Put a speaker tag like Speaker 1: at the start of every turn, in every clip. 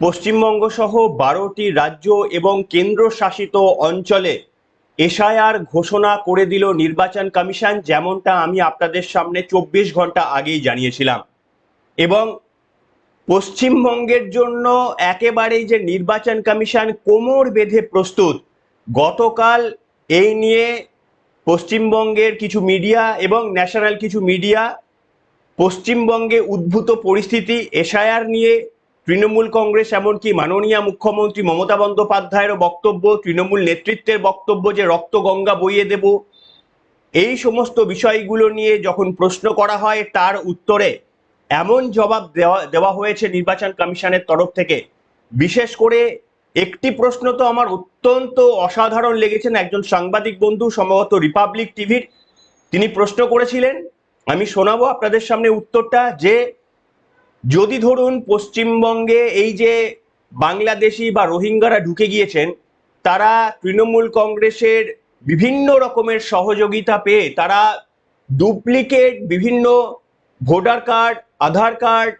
Speaker 1: পশ্চিমবঙ্গ সহ বারোটি রাজ্য এবং কেন্দ্রশাসিত অঞ্চলে এসআইআর ঘোষণা করে দিল নির্বাচন কমিশন, যেমনটা আমি আপনাদের সামনে চব্বিশ ঘণ্টা আগেই জানিয়েছিলাম। এবং পশ্চিমবঙ্গের জন্য একেবারেই যে নির্বাচন কমিশন কোমর বেঁধে প্রস্তুত, গতকাল এই নিয়ে পশ্চিমবঙ্গের কিছু মিডিয়া এবং ন্যাশনাল কিছু মিডিয়া পশ্চিমবঙ্গে উদ্ভূত পরিস্থিতি, এসআইআর নিয়ে তৃণমূল কংগ্রেস এমনকি মাননীয় মুখ্যমন্ত্রী মমতা বন্দ্যোপাধ্যায়েরও বক্তব্য, তৃণমূল নেতৃত্বের বক্তব্য যে রক্ত গঙ্গা বইয়ে দেব। এই সমস্ত বিষয়গুলো নিয়ে যখন প্রশ্ন করা হয় তার উত্তরে এমন জবাব দেওয়া দেওয়া হয়েছে নির্বাচন কমিশনের তরফ থেকে। বিশেষ করে একটি প্রশ্ন তো আমার অত্যন্ত অসাধারণ লেগেছেন একজন সাংবাদিক বন্ধু, সম্ভবত রিপাবলিক টিভির। তিনি প্রশ্ন করেছিলেন, আমি শোনাবো আপনাদের সামনে উত্তরটা যে যদি ধরুন পশ্চিমবঙ্গে এই যে বাংলাদেশি বা রোহিঙ্গারা ঢুকে গিয়েছেন, তারা তৃণমূল কংগ্রেসের বিভিন্ন রকমের সহযোগিতা পেয়ে, তারা ডুপ্লিকেট বিভিন্ন ভোটার কার্ড, আধার কার্ড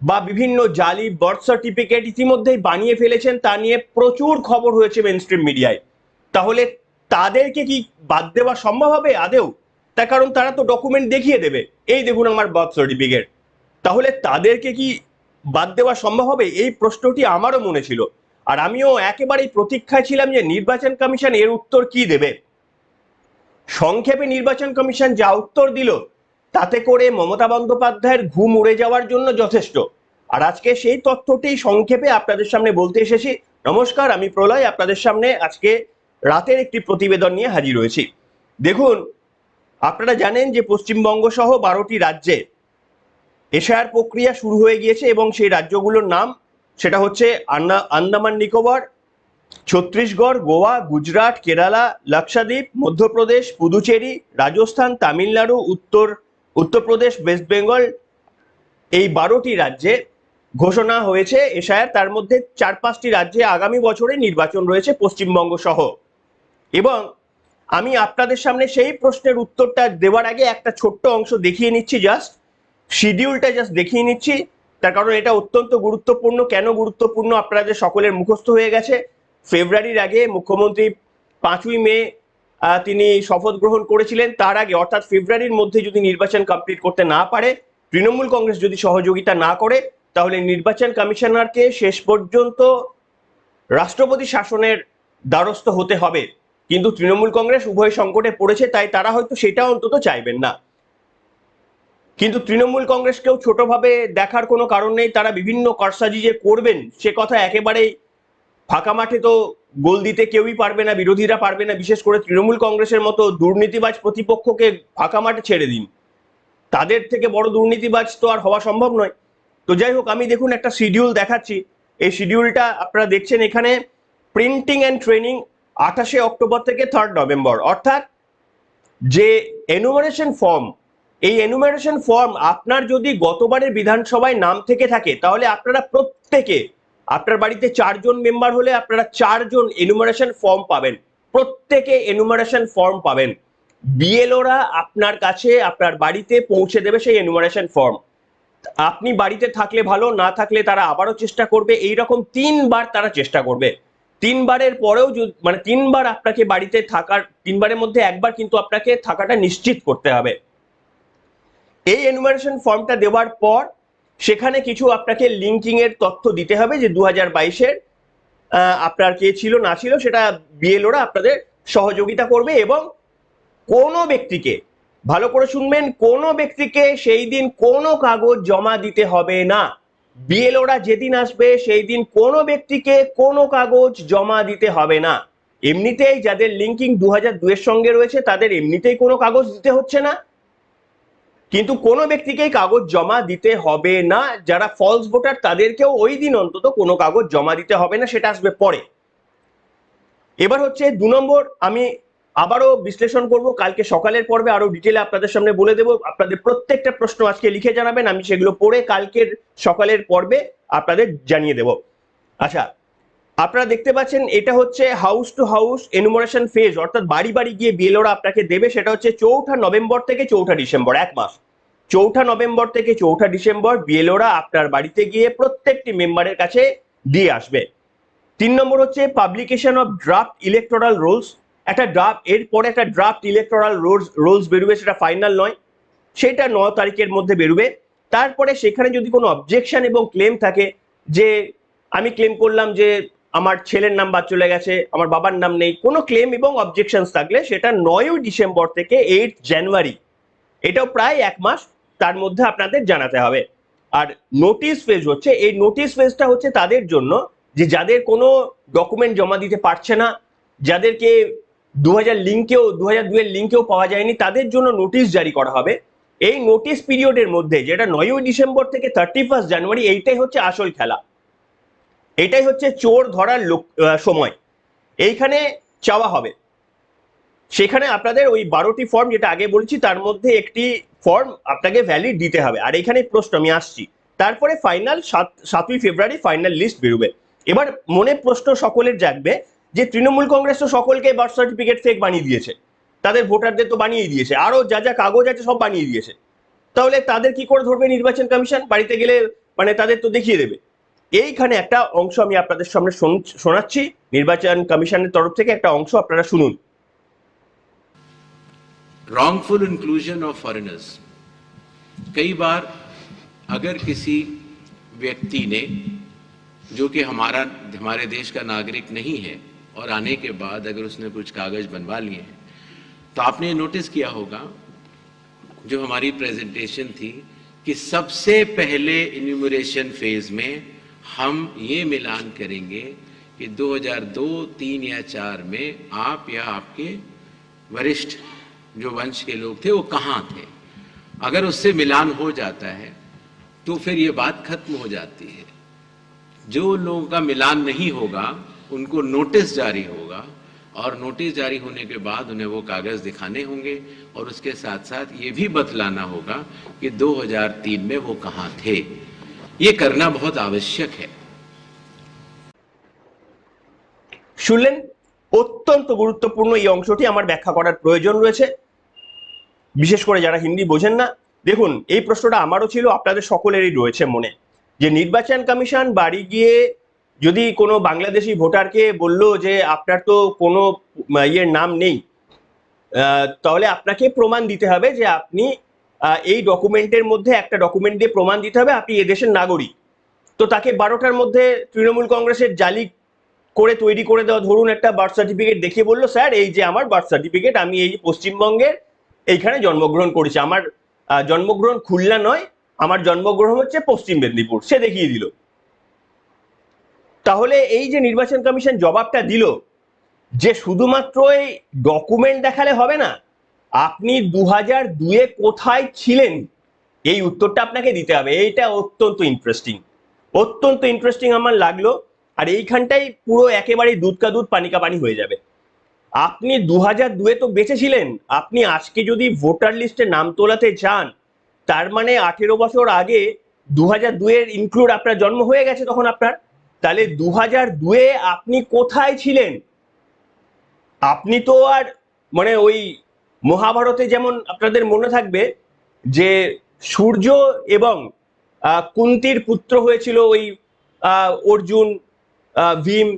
Speaker 1: বা বিভিন্ন জালি, বার্থ সার্টিফিকেট ইতিমধ্যেই বানিয়ে ফেলেছেন, তা নিয়ে প্রচুর খবর হয়েছে মেন স্ট্রিম মিডিয়ায় তাহলে তাদেরকে কি বাদ দেওয়া সম্ভব হবে আদেও তার কারণ তারা তো ডকুমেন্ট দেখিয়ে দেবে। এই দেখুন আমার বার্থ সার্টিফিকেট তাহলে তাদেরকে কি বাদ দেওয়া সম্ভব হবে? এই প্রশ্নটি আমারও মনে ছিল। আর আমিও একেবারেই প্রতীক্ষায় ছিলাম যে নির্বাচন কমিশন এর উত্তর কি দেবে। সংক্ষেপে নির্বাচন কমিশন যা উত্তর দিল, তাতে করে মমতা বন্দ্যোপাধ্যায়ের ঘুম উড়ে যাওয়ার জন্য যথেষ্ট। আর আজকে সেই তথ্যটি সংক্ষেপে আপনাদের সামনে বলতে এসেছি। নমস্কার, আমি প্রলয়, আপনাদের সামনে আজকে রাতের একটি প্রতিবেদন নিয়ে হাজির হয়েছি। দেখুন, আপনারা জানেন যে পশ্চিমবঙ্গ সহ বারোটি রাজ্যে এশায়ার প্রক্রিয়া শুরু হয়ে গিয়েছে এবং সেই রাজ্যগুলোর নাম সেটা হচ্ছে আন্দামান নিকোবর, ছত্তিশগড়, গোয়া, গুজরাট, কেরালা, লাক্ষাদ্বীপ, মধ্যপ্রদেশ, পুদুচেরি, রাজস্থান, তামিলনাড়ু, উত্তর, উত্তরপ্রদেশ, ওয়েস্ট বেঙ্গল এই বারোটি রাজ্যে ঘোষণা হয়েছে এশায়ার তার মধ্যে চার পাঁচটি রাজ্যে আগামী বছরে নির্বাচন রয়েছে পশ্চিমবঙ্গ সহ। এবং আমি আপনাদের সামনে সেই প্রশ্নের উত্তরটা দেওয়ার আগে একটা ছোট্ট অংশ দেখিয়ে নিচ্ছি জাস্ট শিডিউলটা জাস্ট দেখিয়ে নিচ্ছি। তার কারণ এটা অত্যন্ত গুরুত্বপূর্ণ। কেন গুরুত্বপূর্ণ? আপনাদের সকলের মুখস্থ হয়ে গেছে, ফেব্রুয়ারির আগে মুখ্যমন্ত্রী পাঁচই মে তিনি শপথ গ্রহণ করেছিলেন। তার আগে, অর্থাৎ ফেব্রুয়ারির মধ্যে যদি নির্বাচন কমপ্লিট করতে না পারে, তৃণমূল কংগ্রেস যদি সহযোগিতা না করে, তাহলে নির্বাচন কমিশনারকে শেষ পর্যন্ত রাষ্ট্রপতি শাসনের দ্বারস্থ হতে হবে। কিন্তু তৃণমূল কংগ্রেস উভয় সংকটে পড়েছে, তাই তারা হয়তো সেটা অন্তত চাইবেন না। কিন্তু তৃণমূল কংগ্রেসকেও ছোটভাবে দেখার কোনো কারণ নেই। তারা বিভিন্ন কারসাজি যে করবেন, সে কথা একেবারেই ফাঁকা মাঠে তো গোল দিতে কেউই পারবে না, বিরোধীরা পারবে না। বিশেষ করে তৃণমূল কংগ্রেসের মতো দুর্নীতিবাজ প্রতিপক্ষকে ফাঁকা মাঠে ছেড়ে দিন। তাদের থেকে বড় দুর্নীতিবাজ তো আর হওয়া সম্ভব নয়। তো যাই হোক, আমি দেখুন একটা শিডিউল দেখাচ্ছি। এই শিডিউলটা আপনারা দেখছেন এখানে। প্রিন্টিং অ্যান্ড ট্রেনিং আঠাশে অক্টোবর থেকে থার্ড নভেম্বর। অর্থাৎ যে এনুমারেশন ফর্ম এই এনুমারেশন ফর্ম আপনার যদি গতবারের বিধানসভায় নাম থেকে থাকে, তাহলে আপনারা প্রত্যেকে, আপনার বাড়িতে চারজন মেম্বার হলে আপনারা চারজন এনুমারেশন ফর্ম পাবেন। প্রত্যেকে এনুমারেশন ফর্ম পাবেন। বিএলওরা আপনার কাছে, আপনার বাড়িতে পৌঁছে দেবে সেই এনুমারেশন ফর্ম আপনি বাড়িতে থাকলে ভালো, না থাকলে তারা আবারও চেষ্টা করবে। এই রকম তিনবার তারা চেষ্টা করবে। তিনবারের পরেও মানে তিনবার আপনাকে বাড়িতে থাকার, তিনবারের মধ্যে একবার কিন্তু আপনাকে থাকাটা নিশ্চিত করতে হবে। এই এনুমারেশন ফর্মটা দেওয়ার পর সেখানে কিছু আপনাকে লিঙ্কিং এর তথ্য দিতে হবে যে দু হাজার বাইশের আপনার কে ছিল, না ছিল, সেটা বিএলওরা আপনাদের সহযোগিতা করবে এবং কোনো ব্যক্তিকে, ভালো করে শুনবেন, কোনো ব্যক্তিকে সেই দিন কোনো কাগজ জমা দিতে হবে না। বিএলওরা যেদিন আসবে, সেই দিন কোনো ব্যক্তিকে কোনো কাগজ জমা দিতে হবে না। এমনিতেই যাদের লিঙ্কিং দু হাজার দুয়ের সঙ্গে রয়েছে, তাদের এমনিতেই কোনো কাগজ দিতে হচ্ছে না। কিন্তু কোনো ব্যক্তিকেই কাগজ জমা দিতে হবে না। যারা ফলস ভোটার তাদেরকেও ওই দিন অন্তত কোনো কাগজ জমা দিতে হবে না, সেটা আসবে পরে। এবার হচ্ছে দু নম্বর, আমি আবারও বিশ্লেষণ করব, কালকে সকালের পর্বে আরও ডিটেলে আপনাদের সামনে বলে দেব। আপনাদের প্রত্যেকটা প্রশ্ন আজকে লিখে জানাবেন, আমি সেগুলো পড়ে কালকের সকালের পর্বে আপনাদের জানিয়ে দেব। আচ্ছা আপনারা দেখতে পাচ্ছেন, এটা হচ্ছে house to house enumeration phase অর্থাৎ বাড়ি বাড়ি গিয়ে বিএলওরা আপনাকে দেবে, সেটা হচ্ছে চৌঠা নভেম্বর থেকে চৌঠা ডিসেম্বর, এক মাস। চৌঠা নভেম্বর থেকে চৌঠা ডিসেম্বর বিএলওরা আপনার বাড়িতে গিয়ে প্রত্যেকটি মেম্বারের কাছে দিয়ে আসবে। তিন নম্বর হচ্ছে publication of draft electoral rolls একটা ড্রাফট এরপরে একটা ড্রাফট ইলেকট্রাল রোলস রোলস বেরোবে, সেটা ফাইনাল নয়। সেটা ন তারিখের মধ্যে বেরোবে। তারপরে সেখানে যদি কোনো অবজেকশন এবং ক্লেম থাকে, যে আমি ক্লেম করলাম যে আমার ছেলের নাম বাদ চলে গেছে, আমার বাবার নাম নেই। কোনো ক্লেম এবং অবজেকশন থাকলে সেটা নয়ই ডিসেম্বর থেকে এইট জানুয়ারি এটাও প্রায় এক মাস, তার মধ্যে আপনাদের জানাতে হবে। আর নোটিশ ফেজ হচ্ছে, এই নোটিশ ফেজটা হচ্ছে তাদের জন্য যে যাদের কোনো ডকুমেন্ট জমা দিতে পারছে না, যাদেরকে দু হাজার লিঙ্কেও দু হাজার দুয়ের লিঙ্কেও পাওয়া যায়নি, তাদের জন্য নোটিশ জারি করা হবে। এই নোটিশ পিরিয়ডের মধ্যে, যেটা নয়ই ডিসেম্বর থেকে থার্টি ফার্স্ট জানুয়ারি এইটাই হচ্ছে আসল খেলা। এটাই হচ্ছে চোর ধরার সময়। এইখানে চাওয়া হবে। সেখানে আপনাদের ওই বারোটি ফর্ম যেটা আগে বলছি, তার মধ্যে একটি ফর্ম আপনাকে ভ্যালিড দিতে হবে। আর এখানে প্রশ্ন, আমি আসছি। তারপরে ফাইনাল সাত, সাতই ফেব্রুয়ারি ফাইনাল লিস্ট বেরোবে। এবার মনে প্রশ্ন সকলের জাগবে যে তৃণমূল কংগ্রেস তো সকলকে বার্থ সার্টিফিকেট ফেক বানিয়ে দিয়েছে। তাদের ভোটারদের তো বানিয়ে দিয়েছে। আরও যা যা কাগজ আছে সব বানিয়ে দিয়েছে। তাহলে তাদের কি করে ধরবে নির্বাচন কমিশন? বাড়িতে গেলে মানে তাদের তো দেখিয়ে দেবে। এইখানে একটা অংশ আমি আপনাদের সামনে শোন- শোনাচ্ছি নির্বাচন কমিশনের তরফ থেকে একটা অংশ আপনারা শুনুন
Speaker 2: wrongful inclusion of foreigners कई बार अगर किसी व्यक्ति ने जो कि हमारा हमारे देश का नागरिक नहीं है और आने के बाद अगर उसने कुछ कागज बनवा लिए हैं तो आपने नोटिस किया होगा जो हमारी प्रेजेंटेशन थी कि सबसे पहले इन्यूमरेशन फेज में हम ये मिलान करेंगे कि 2002, 3 या 4 में आप या आपके वरिष्ठ जो वंश के लोग थे वो कहाँ थे? अगर उससे मिलान हो जाता है तो फिर ये बात खत्म हो जाती है। जो लोगों का मिलान नहीं होगा उनको नोटिस जारी होगा और नोटिस जारी होने के बाद उन्हें वो कागज़ दिखाने होंगे और उसके साथ साथ ये भी बतलाना होगा कि 2003 में वो कहाँ थे। ये करना बहुत आवश्यक है
Speaker 1: শুনলেন অত্যন্ত গুরুত্বপূর্ণ এই অংশটি আমার ব্যাখ্যা করার প্রয়োজন রয়েছে বিশেষ করে যারা হিন্দি বোঝেন না দেখুন এই প্রশ্নটা আমারও ছিল আপনাদের সকলেরই রয়েছে মনে যে নির্বাচন কমিশন বাড়ি গিয়ে যদি কোনো বাংলাদেশি ভোটারকে বললো যে আপনার তো কোনো আহ, ইয়ের নাম নেই আহ, তাহলে আপনাকে প্রমাণ দিতে হবে যে আপনি আহ, এই ডকুমেন্টের মধ্যে একটা ডকুমেন্ট দিয়ে প্রমাণ দিতে হবে আপনি এদেশের নাগরিক। তো তাকে বারোটার মধ্যে তৃণমূল কংগ্রেসের জালি করে তৈরি করে দেওয়া, ধরুন একটা বার্থ সার্টিফিকেট দেখিয়ে বলল, স্যার, এই যে আমার বার্থ সার্টিফিকেট আমি এই পশ্চিমবঙ্গের এইখানে জন্মগ্রহণ করেছি। আমার জন্মগ্রহণ খুলনা নয়, আমার জন্মগ্রহণ হচ্ছে পশ্চিম মেদিনীপুর। সে দেখিয়ে দিল। তাহলে এই যে নির্বাচন কমিশন জবাবটা দিল যে শুধুমাত্র এই ডকুমেন্ট দেখালে হবে না আপনি দু হাজার দুয়ে কোথায় ছিলেন? এই উত্তরটা আপনাকে দিতে হবে। এইটা অত্যন্ত ইন্টারেস্টিং অত্যন্ত ইন্টারেস্টিং আমার লাগল। আর এইখানটাই পুরো একেবারে দুধকা দুধ, পানি কা পানি হয়ে যাবে। আপনি দু হাজার দুয়ে তো বেঁচেছিলেন আপনি আজকে যদি ভোটার লিস্টে নাম তোলাতে চান, তার মানে আঠেরো বছর আগে দু হাজার দুয়ের ইনক্লুড আপনার জন্ম হয়ে গেছে তখন আপনার। তাহলে দু হাজার দুয়ে আপনি কোথায় ছিলেন? আপনি তো আর মানে ওই মহাভারতে যেমন আপনাদের মনে থাকবে যে সূর্য এবং কুন্তির পুত্র হয়েছিল ওই অর্জুন ভীম,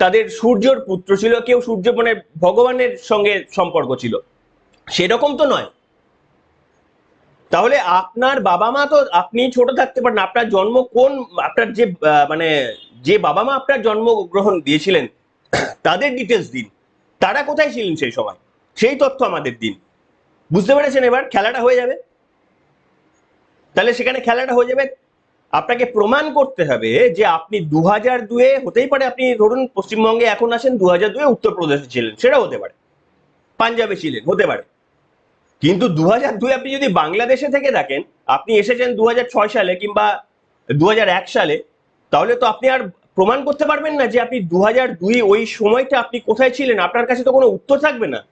Speaker 1: তাদের সূর্যর পুত্র ছিল, কেউ সূর্য মানে ভগবানের সঙ্গে সম্পর্ক ছিল। সেরকম তো নয়। তাহলে আপনার বাবা মা তো আপনি ছোট থাকতে পারেন আপনার জন্ম কোন, আপনার যে মানে যে বাবা মা আপনার জন্মগ্রহণ দিয়েছিলেন, তাদের ডিটেলস দিন। তারা কোথায় ছিলেন সেই সময়? সেই তথ্য আমাদের দিন। বুঝতে পেরেছেন এবার? খেলাটা হয়ে যাবে। তাহলে সেখানে খেলাটা হয়ে যাবে। আপনাকে প্রমাণ করতে হবে যে আপনি দু হাজার দুয়ে, হতেই পারে আপনি ধরুন পশ্চিমবঙ্গে এখন আসেন দু হাজার দুয়ে উত্তরপ্রদেশে ছিলেন। সেটা হতে পারে। পাঞ্জাবে ছিলেন, হতে পারে। কিন্তু দু হাজার দুই আপনি যদি বাংলাদেশে থেকে থাকেন, আপনি এসেছেন দু ছয় সালে কিংবা দু এক সালে, তাহলে তো আপনি আর প্রমাণ করতে পারবেন না যে আপনি দু হাজার দুই ওই সময়টা আপনি কোথায় ছিলেন। আপনার কাছে তো কোনো উত্তর থাকবে না।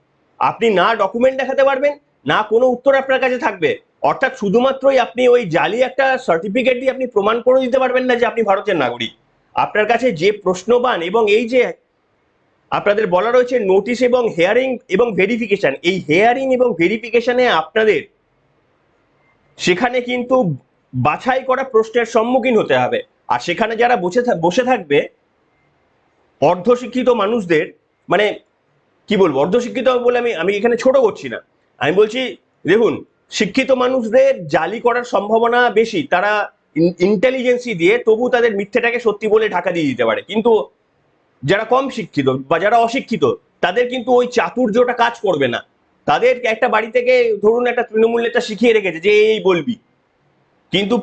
Speaker 1: আপনি না ডকুমেন্ট দেখাতে পারবেন, না কোনো উত্তর আপনার কাছে থাকবে। অর্থাৎ শুধুমাত্রই আপনি ওই জালি একটা সার্টিফিকেট দিয়ে আপনি প্রমাণ করে দিতে পারবেন না যে আপনি ভারতের নাগরিক। আপনার কাছে যে প্রশ্নবান এবং এই যে আপনাদের বলা রয়েছে নোটিশ এবং হেয়ারিং এবং ভেরিফিকেশন এই হেয়ারিং এবং ভেরিফিকেশনে আপনাদের সেখানে কিন্তু বাছাই করা প্রশ্নের সম্মুখীন হতে হবে। আর সেখানে যারা বসে বসে থাকবে, অর্ধশিক্ষিত মানুষদের মানে কি বলব? অর্ধশিক্ষিত বলে আমি আমি এখানে ছোট করছি না। আমি বলছি, দেখুন, শিক্ষিত মানুষদের জালি করার সম্ভাবনা বেশি। তারা ইন্টেলিজেন্সি দিয়ে তবু তাদের মিথ্যেটাকে সত্যি বলে ঢাকা দিয়ে দিতে পারে। কিন্তু যারা কম শিক্ষিত বা যারা অশিক্ষিত, তাদের কিন্তু ওই চাতুর্যটা কাজ করবে না। তাদের একটা বাড়ি থেকে ধরুন একটা তৃণমূল নেতা শিখিয়ে রেখেছে যে এই বলবি। কিন্তু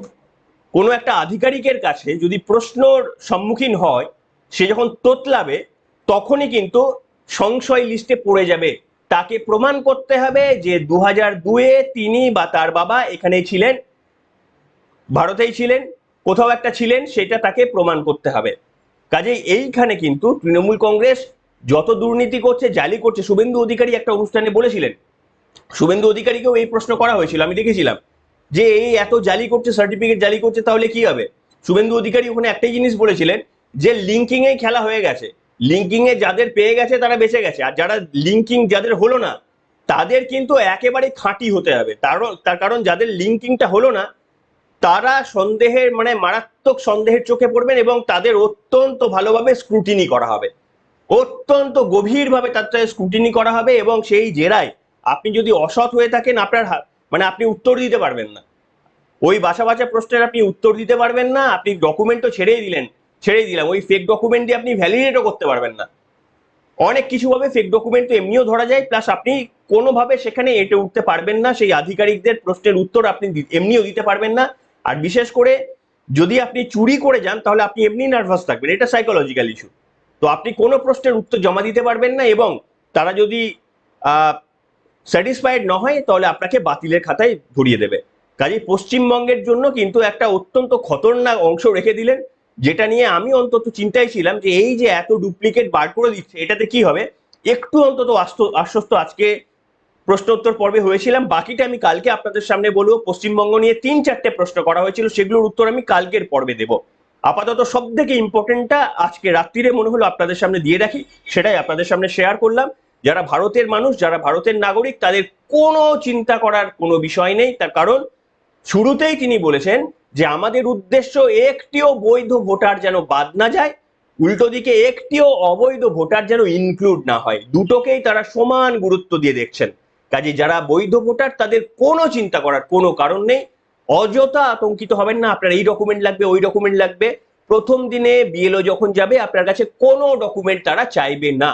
Speaker 1: কোনো একটা আধিকারিকের কাছে যদি প্রশ্নর সম্মুখীন হয়, সে যখন তোতলাবে, তখনই কিন্তু সংশয় লিস্টে পড়ে যাবে। তাকে প্রমাণ করতে হবে যে দু হাজার দুয়ে তিনি বা তার বাবা এখানে ছিলেন, ভারতেই ছিলেন, কোথাও একটা ছিলেন, সেটা তাকে প্রমাণ করতে হবে। কাজেই এইখানে কিন্তু তৃণমূল কংগ্রেস যত দুর্নীতি করছে জালি করছে, শুভেন্দু অধিকারী একটা অনুষ্ঠানে বলেছিলেন। শুভেন্দু অধিকারীকেও এই প্রশ্ন করা হয়েছিল, আমি দেখেছিলাম। যে এই এত জালি করছে, সার্টিফিকেট জালি করছে, তাহলে কি হবে? শুভেন্দু অধিকারী ওখানে একটাই জিনিস বলেছিলেন, যে লিঙ্কিং এ খেলা হয়ে গেছে। লিঙ্কিং এ যাদের পেয়ে গেছে তারা বেঁচে গেছে। আর যারা লিঙ্কিং যাদের হলো না, তাদের কিন্তু একেবারে খাঁটি হতে হবে। তার কারণ যাদের লিঙ্কিংটা হলো না, তারা সন্দেহের মানে মারাত্মক সন্দেহের চোখে পড়বেন এবং তাদের অত্যন্ত ভালোভাবে স্ক্রুটিনি করা হবে। অত্যন্ত গভীরভাবে তাদের স্ক্রুটিনি করা হবে এবং সেই জেরায় আপনি যদি অসৎ হয়ে থাকেন, আপনার মানে আপনি উত্তর দিতে পারবেন না। ওই বাসা বাসা প্রশ্নের আপনি উত্তর দিতে পারবেন না, আপনি ডকুমেন্ট তো ছেড়েই দিলেন। ছেড়েই দিলাম। ওই ফেক ডকুমেন্ট দিয়ে আপনি ভ্যালিডেটও করতে পারবেন না। অনেক কিছু ভাবে ফেক ডকুমেন্ট তো এমনিও ধরা যায় প্লাস আপনি কোনোভাবে সেখানে এটে উঠতে পারবেন না, সেই আধিকারিকদের প্রশ্নের উত্তর আপনি এমনিও দিতে পারবেন না। আর বিশেষ করে যদি আপনি চুরি করে যান, তাহলে আপনি এমনি নার্ভাস থাকবেন। এটা সাইকোলজিক্যাল ইস্যু তো আপনি কোনো প্রশ্নের উত্তর জমা দিতে পারবেন না এবং তারা যদি স্যাটিসফাইড না হয়, তাহলে আপনাকে বাতিলের খাতায় ধরিয়ে দেবে। কাজেই পশ্চিমবঙ্গের জন্য কিন্তু একটা অত্যন্ত খতরনাক অংশ রেখে দিলেন। যেটা নিয়ে আমি অন্তত চিন্তায় ছিলাম যে এই যে এত ডুপ্লিকেট বার করে দিচ্ছে, এটাতে কি হবে? একটু অন্তত আশ্বস্ত আজকে প্রশ্ন উত্তর পর্বে হয়েছিলাম। বাকিটা আমি কালকে আপনাদের সামনে বলব। পশ্চিমবঙ্গ নিয়ে তিন চারটে প্রশ্ন করা হয়েছিল, সেগুলোর উত্তর আমি কালকের পর্বে দেব। আপাতত সব থেকে ইম্পর্টেন্টটা আজকে রাত্রিরে মনে হলো আপনাদের সামনে দিয়ে রাখি, সেটাই আপনাদের সামনে শেয়ার করলাম। যারা ভারতের মানুষ, যারা ভারতের নাগরিক, তাদের কোনো চিন্তা করার কোনো বিষয় নেই। তার কারণ, শুরুতেই তিনি বলেছেন যে আমাদের উদ্দেশ্য একটিও বৈধ ভোটার যেন বাদ না যায়, উল্টো দিকে একটিও অবৈধ ভোটার যেন ইনক্লুড না হয়। দুটোকেই তারা সমান গুরুত্ব দিয়ে দেখছেন। কাজে যারা বৈধ ভোটার, তাদের কোনো চিন্তা করার কোনো কারণ নেই। অযথা আতঙ্কিত হবেন না, আপনার এই ডকুমেন্ট লাগবে, ওই ডকুমেন্ট লাগবে। প্রথম দিনে বিএলও যখন যাবে, আপনার কাছে কোনো ডকুমেন্ট তারা চাইবে না।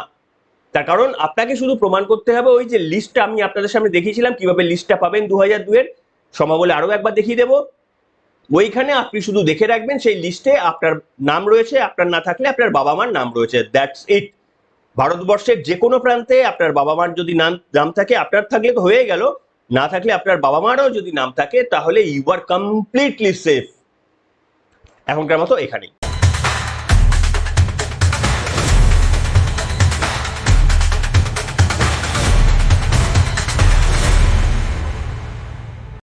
Speaker 1: তার কারণ আপনাকে শুধু প্রমাণ করতে হবে, ওই যে লিস্টটা আমি আপনাদের সামনে দেখিয়েছিলাম, কীভাবে লিস্টটা পাবেন দু হাজার দুয়ের সময় আরও একবার দেখিয়ে দেবো। ওইখানে আপনি শুধু দেখে রাখবেন সেই লিস্টে আপনার নাম রয়েছে, আপনার না থাকলে আপনার বাবা মার নাম রয়েছে। দ্যাটস ইট ভারতবর্ষের যে কোনো প্রান্তে আপনার বাবা মার যদি নাম নাম থাকে, আপনার থাকলে তো হয়ে গেল। না থাকলে আপনার বাবা মারও যদি নাম থাকে, তাহলে ইউ আর কমপ্লিটলি সেফ এখনকার মতো এখানেই।